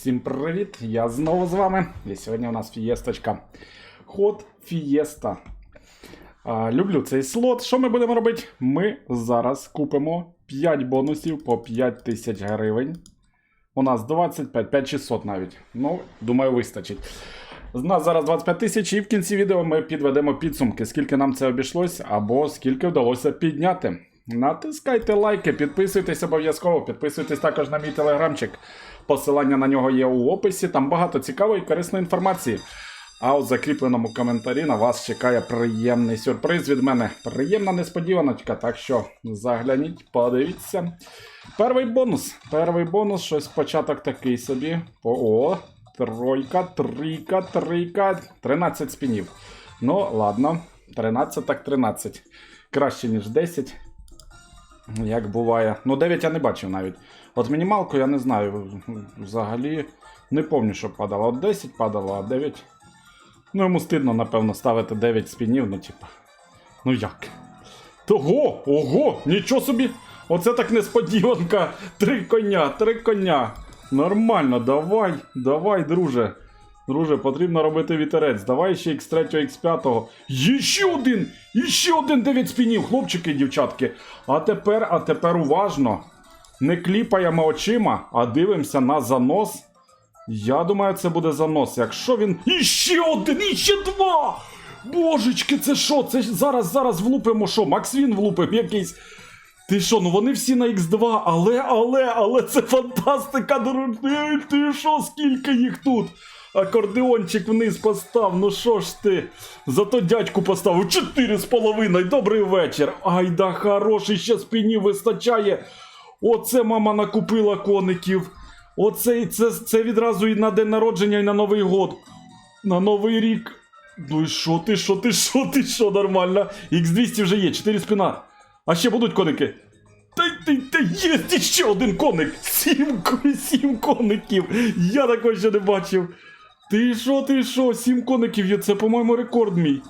Всім привіт! Я знову з вами. І сьогодні у нас фієсточка. Ход фієста. Люблю цей слот. Що ми будемо робити? Ми зараз купимо 5 бонусів по 5 тисяч гривень. У нас 25, 5600 навіть. Ну, думаю, вистачить. З нас зараз 25 тисяч, і в кінці відео ми підведемо підсумки, скільки нам це обійшлось, або скільки вдалося підняти. Натискайте лайки, підписуйтесь обов'язково, підписуйтесь також на мій телеграмчик. Посилання на нього є у описі. Там багато цікавої і корисної інформації. А у закріпленому коментарі на вас чекає приємний сюрприз від мене. Приємна несподіваночка, так що загляніть, подивіться. Перший бонус. Перший бонус, щось початок такий собі. О, тройка, трійка, трійка, 13 спінів. Ну, ладно, 13 так 13. Краще, ніж 10. Як буває. Ну, 9 я не бачив навіть. От мінімалку я не знаю. Взагалі не пам'ятаю, що падало. От 10 падало, а 9. Ну, йому стидно, напевно, ставити 9 спінів, ну, типа. Ну як? Того! Ого! Нічого собі! Оце так несподіванка! Три коня, три коня! Нормально, давай, давай, друже. Друже, потрібно робити вітерець. Давай ще X3, X5. Є ще один! І ще один 9 спінів, хлопчики і дівчатки. А тепер, а тепер уважно. Не кліпаємо очима, а дивимося на занос. Я думаю, це буде занос. Якщо він. І ще один, і ще два! Божечки, це що? Це зараз, зараз влупимо що? Максвін влупимо якийсь. Ти що, ну вони всі на X2, але, але, але це фантастика, дорогий. Ти що, скільки їх тут? Акордеончик вниз постав, ну що ж ти? Зато дядьку поставив чотири з половиною. Добрий вечір. Ай да хороший, ще спині вистачає. Оце мама накупила коників. Оце це, це відразу і на день народження, і на Новий год. На Новий рік. Ну і що ти, що ти, що ти, що нормально? Х200 вже є, 4 спина. А ще будуть коники. Та ти, та є ще один коник! Сім, сім коників! Я такого ще не бачив. Ти що, ти що, сім коників є, це, по-моєму, рекорд мій.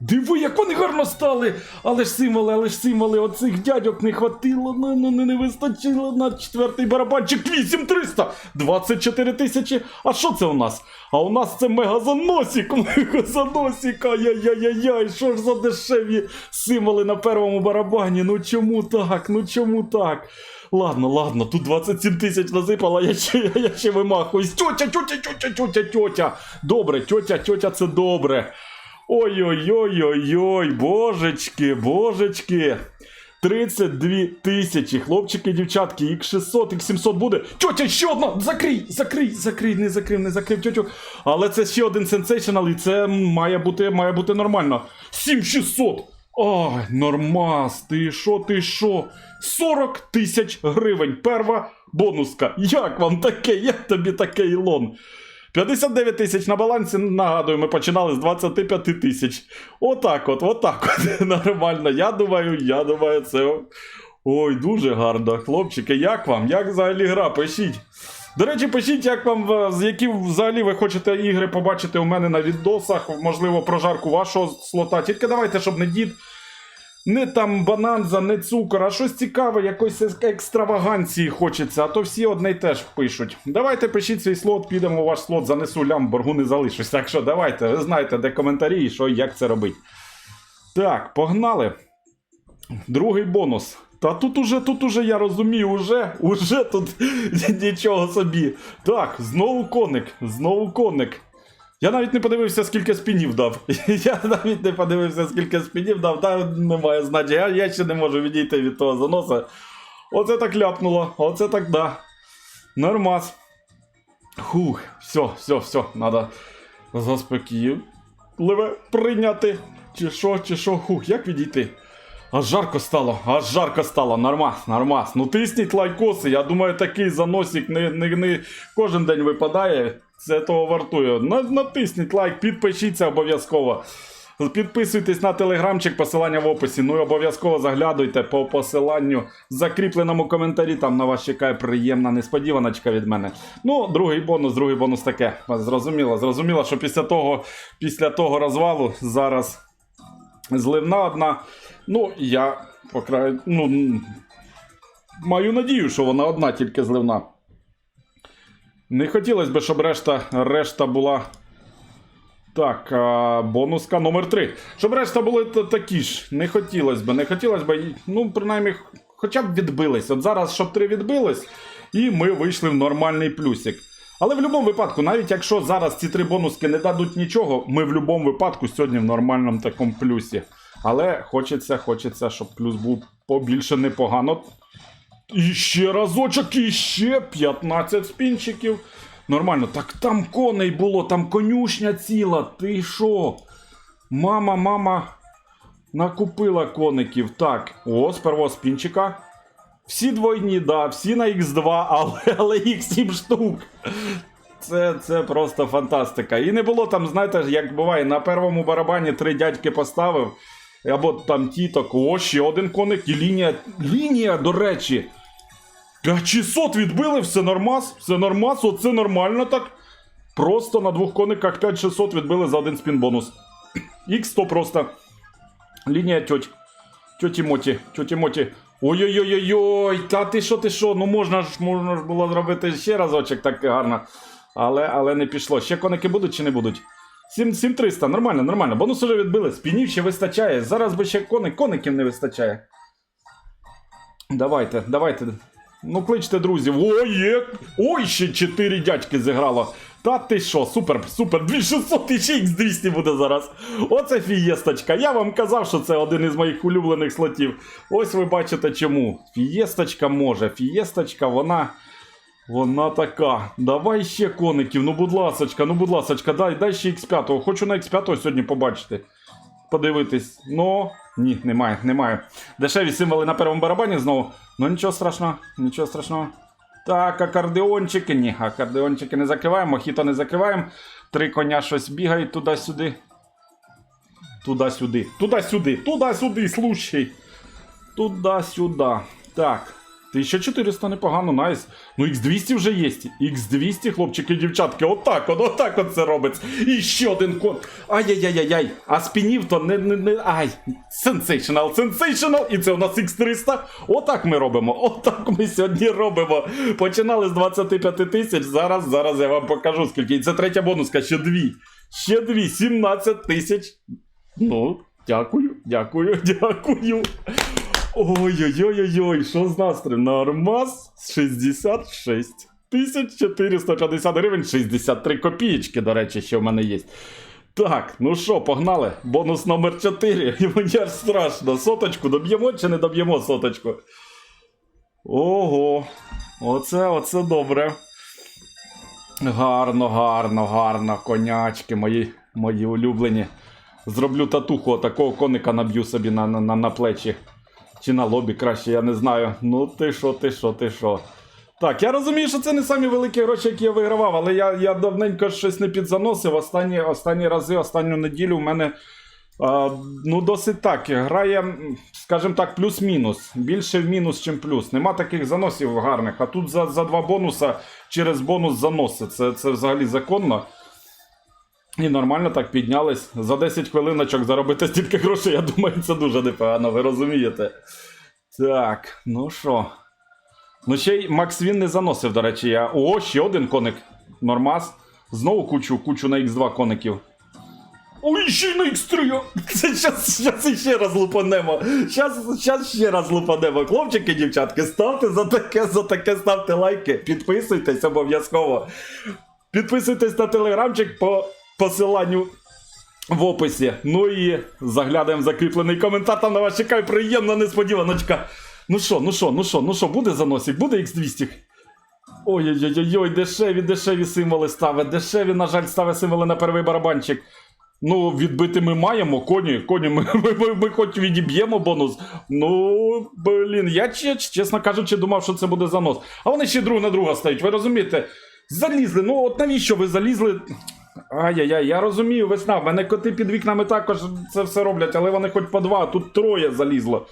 Диви, як вони гарно стали! Але ж символи, але ж символи, оцих дядьок не хватило, ну, ну не, вистачило на четвертий барабанчик 8300! 24 тисячі. А що це у нас? А у нас це мегазаносік, мегазаносік, ай-яй-яй-яй, що ж за дешеві символи на первому барабані? Ну чому так? Ну чому так? Ладно, ладно, тут 27 тисяч насипало, я ще, я ще вимахуюсь. Тьотя, тьотя, тьотя, тьотя, тьотя. Добре, тьотя, тьотя, це добре. Ой-ой-ой-ой-ой, божечки, божечки. 32 тисячі, хлопчики, дівчатки, їх 600, їх 700 буде. Тьотя, ще одна! Закрий, закрий, закрий, не закрив, не закрив, тьотю. Але це ще один сенсейшнл, і це має бути, має бути нормально. 7600! Ой, нормас, ти що, ти що? 40 тисяч гривень. Перва бонуска. Як вам таке? Як тобі таке Ілон? 59 тисяч на балансі, нагадую, ми починали з 25 тисяч. Отак от, отак от. Нормально. Я думаю, я думаю, це. Ой, дуже гарно. Хлопчики, як вам? Як взагалі гра? Пишіть. До речі, пишіть, як вам, е, з які взагалі ви хочете ігри побачити у мене на відосах, можливо, прожарку вашого слота. Тільки давайте, щоб не дід, не там бананза, не цукор, а щось цікаве, якоїсь екстраваганції хочеться, а то всі одне й теж пишуть. Давайте пишіть свій слот, підемо у ваш слот, занесу лям, боргу не залишусь. Так що давайте, ви знаєте, де коментарі і що як це робить. Так, погнали. Другий бонус. Та тут уже, тут уже я розумію, уже, уже тут нічого собі. Так, знову коник, знову коник. Я навіть не подивився, скільки спінів дав. Я навіть не подивився, скільки спінів дав, та немає значення. Я, я ще не можу відійти від того заноса. Оце так ляпнуло, оце так да. Нормас. Хух, все, все, все, надо заспокійливе прийняти. Чи що, чи що, хух, як відійти? Аж жарко стало, аж жарко стало, нормас, нормас. Ну тисніть лайкоси, я думаю, такий заносик не, не, не кожен день випадає. Це того вартує. Натисніть лайк, підпишіться обов'язково. Підписуйтесь на телеграмчик, посилання в описі. Ну і обов'язково заглядуйте по посиланню в закріпленому коментарі. Там на вас чекає приємна несподіваночка від мене. Ну, другий бонус, другий бонус таке. Зрозуміло, зрозуміло, що після того, після того розвалу зараз зливна одна. Ну, я по краю, ну, маю надію, що вона одна тільки зливна. Не хотілося б, щоб решта, решта була. Так, а, бонуска номер 3. Щоб решта були такі ж. Не хотілося б, не хотілося б. Ну, принаймні, хоча б відбились. От зараз, щоб 3 відбились, і ми вийшли в нормальний плюсик. Але в будь-якому випадку, навіть якщо зараз ці три бонуски не дадуть нічого, ми в будь-якому випадку сьогодні в нормальному такому плюсі. Але хочеться, хочеться, щоб плюс був побільше непогано. І ще разочок, і ще 15 спінчиків. Нормально. Так там коней було, там конюшня ціла. Ти що? Мама, мама накупила коників. Так, о, з первого спінчика. Всі двойні, да, всі на Х2, але, але їх 7 штук. Це, це просто фантастика. І не було там, знаєте, як буває, на первому барабані три дядьки поставив, або там тіток, о, ще один коник, і лінія. Лінія, до речі. 5600 відбили, все нормас, все нормас, оце нормально так. Просто на двох кониках 5600 відбили за один спін бонус. Х100 просто. Лінія тьоть. Тьоті Моті, тьоті Моті. Ой-ой-ой-ой, та ти що, ти що? Ну можна ж можна ж було зробити ще разочок так гарно. Але, але не пішло. Ще коники будуть чи не будуть? 7, 7300, нормально, нормально. Бонус уже відбили. Спінів ще вистачає. Зараз би ще коник, коників не вистачає. Давайте, давайте. Ну, кличте друзів. Ой, є. Ой, ще 4 дядьки зіграло. Та ти що, супер, супер, 2600 і ще X200 буде зараз. Оце фієсточка. Я вам казав, що це один із моїх улюблених слотів. Ось ви бачите чому. Фієсточка може. Фієсточка, вона. Вона така. Давай ще коників. Ну, будь ласочка, ну будь ласочка, дай, дай ще X5. Хочу на X5 сьогодні побачити. Подивитись. Ну, ні, немає, немає. Дешеві символи на першому барабані знову. Ну нічого страшного, нічого страшного. Так, акордеончики. Ні, акордеончики не закриваємо, мохіто не закриваємо. Три коня щось бігають туди-сюди. Туди-сюди. Туди-сюди. Туди-сюди, слушай. Туди-сюди. Так. 1400 непогано, найс. Ну, X200 вже є. X200, хлопчики дівчатки, отак, от, отак от це робиться. І ще один код. Ай-яй-яй-яй. А спінів то не, не, не. Ай. Sensational, sensational. І це у нас X300. Отак ми робимо. Отак ми сьогодні робимо. Починали з 25 тисяч. Зараз, зараз я вам покажу скільки. І це третя бонуска, ще дві. Ще дві, 17 тисяч. Ну, дякую, дякую, дякую. Ой-ой-ой-ой, що з настроєм? Нормас 66 тисяч 450 гривень, 63 копієчки, до речі, що в мене є. Так, ну що, погнали. Бонус номер 4. І мені аж страшно. Соточку доб'ємо чи не доб'ємо соточку? Ого. Оце, оце добре. Гарно, гарно, гарно, конячки мої, мої улюблені. Зроблю татуху, такого коника наб'ю собі на, на, на плечі. Чи на лобі краще, я не знаю. Ну ти що, ти що, ти що. Так, я розумію, що це не самі великі гроші, які я вигравав, але я, я давненько щось не підзаносив. Останні, останні рази, останню неділю в мене а, ну, досить так. Грає, скажімо так, плюс-мінус. Більше в мінус, чим плюс. Нема таких заносів гарних. А тут за, за два бонуса через бонус заноси. Це, це взагалі законно. І нормально так піднялись. За 10 хвилиночок заробити стільки грошей, я думаю, це дуже непогано, ви розумієте. Так, ну що. Ну ще й Макс він не заносив, до речі, я. О, ще один коник. Нормас. Знову кучу, кучу на Х2 коників. Ой, ще й на X3. Це щас, ще раз лупанемо. Щас ще раз лупанемо. Хлопчики, дівчатки, ставте за таке, за таке, ставте лайки, підписуйтесь обов'язково. Підписуйтесь на телеграмчик по посиланню в описі. Ну і заглядаємо в закріплений коментар. Там на вас чекає приємна несподіваночка. Ну що, ну що, ну що, ну що, буде заносик, буде X200? Ой-ой-ой, дешеві, дешеві символи ставить. Дешеві, на жаль, ставить символи на перший барабанчик. Ну, відбити ми маємо, коні, коні, ми, ми, ми, ми хоч відіб'ємо бонус. Ну, блін, я чесно кажучи, думав, що це буде занос. А вони ще друг на друга стають, ви розумієте? Залізли, ну от навіщо ви залізли? Ай-яй-яй, я розумію, весна. В мене коти під вікнами також це все роблять, але вони хоч по два, а тут троє залізло.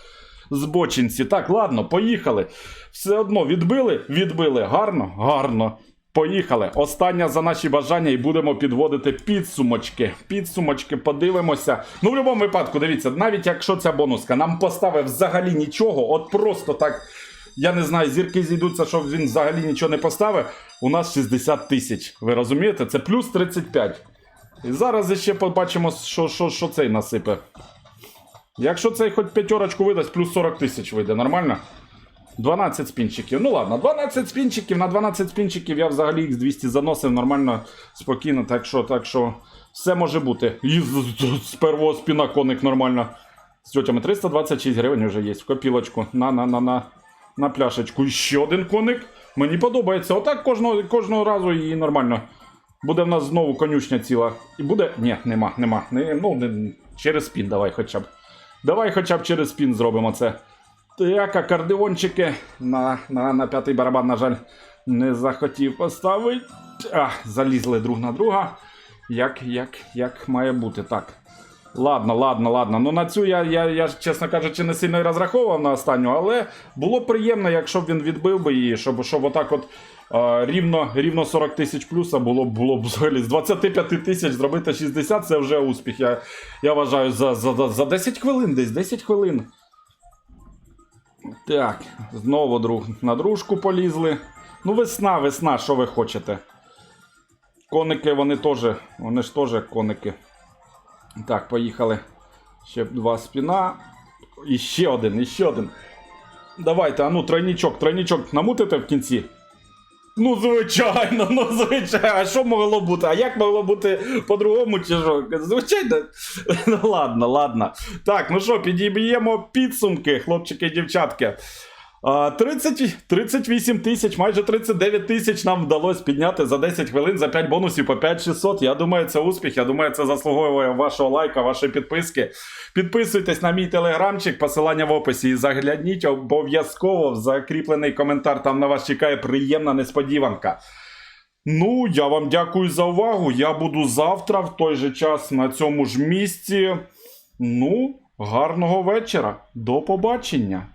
Збочинці. Так, ладно, поїхали. Все одно відбили? Відбили. Гарно? Гарно. Поїхали. Остання за наші бажання і будемо підводити підсумочки. Підсумочки, подивимося. Ну, в будь-якому випадку, дивіться, навіть якщо ця бонуска нам поставить взагалі нічого, от просто так я не знаю, зірки зійдуться, що він взагалі нічого не поставив. У нас 60 тисяч. Ви розумієте? Це плюс 35. І зараз ще побачимо, що, що, що цей насипе. Якщо цей хоч п'ятерочку видасть, плюс 40 тисяч вийде, нормально? 12 спінчиків. Ну ладно, 12 спінчиків. На 12 спінчиків я взагалі X200 заносив нормально, спокійно, так що, так що все може бути. І з, первого спіна коник нормально. З тьотями 326 гривень вже є в копілочку. На, на, пляшечку. Ще один коник. Мені подобається. Отак кожного, кожного разу і нормально. Буде в нас знову конюшня ціла. І буде. Ні, нема, нема. Не, ну, не, через спін давай хоча б. Давай хоча б через спін зробимо це. Так, акордеончики на, на, на п'ятий барабан, на жаль, не захотів поставити. А, залізли друг на друга. Як, як, як має бути. Так. Ладно, ладно, ладно. Ну на цю я, я, я чесно кажучи, не сильно розраховував на останню, але було приємно, якщо б він відбив би її, щоб, щоб отак от е, рівно, рівно 40 тисяч плюса було, б- було б взагалі з 25 тисяч зробити 60 це вже успіх. Я, я вважаю за, за, за- за 10 хвилин десь, 10 хвилин. Так, знову друг на дружку полізли. Ну, весна, весна, що ви хочете? Коники, вони теж, вони ж теж коники. Так, поїхали. Ще два спіна. І ще один, і ще один. Давайте, а ну, тройнічок, тройнічок намутите в кінці. Ну, звичайно, ну звичайно. А що могло бути? А як могло бути по-другому, чи що? Звичайно. Ну ладно, ладно. Так, ну що, підіб'ємо підсумки, хлопчики і дівчатки. А, 30, 38 тисяч, майже 39 тисяч нам вдалося підняти за 10 хвилин, за 5 бонусів по 5600. Я думаю, це успіх. Я думаю, це заслуговує вашого лайка, вашої підписки. Підписуйтесь на мій телеграмчик, посилання в описі. І загляніть обов'язково в закріплений коментар. Там на вас чекає приємна несподіванка. Ну, я вам дякую за увагу. Я буду завтра в той же час на цьому ж місці. Ну, гарного вечора. До побачення.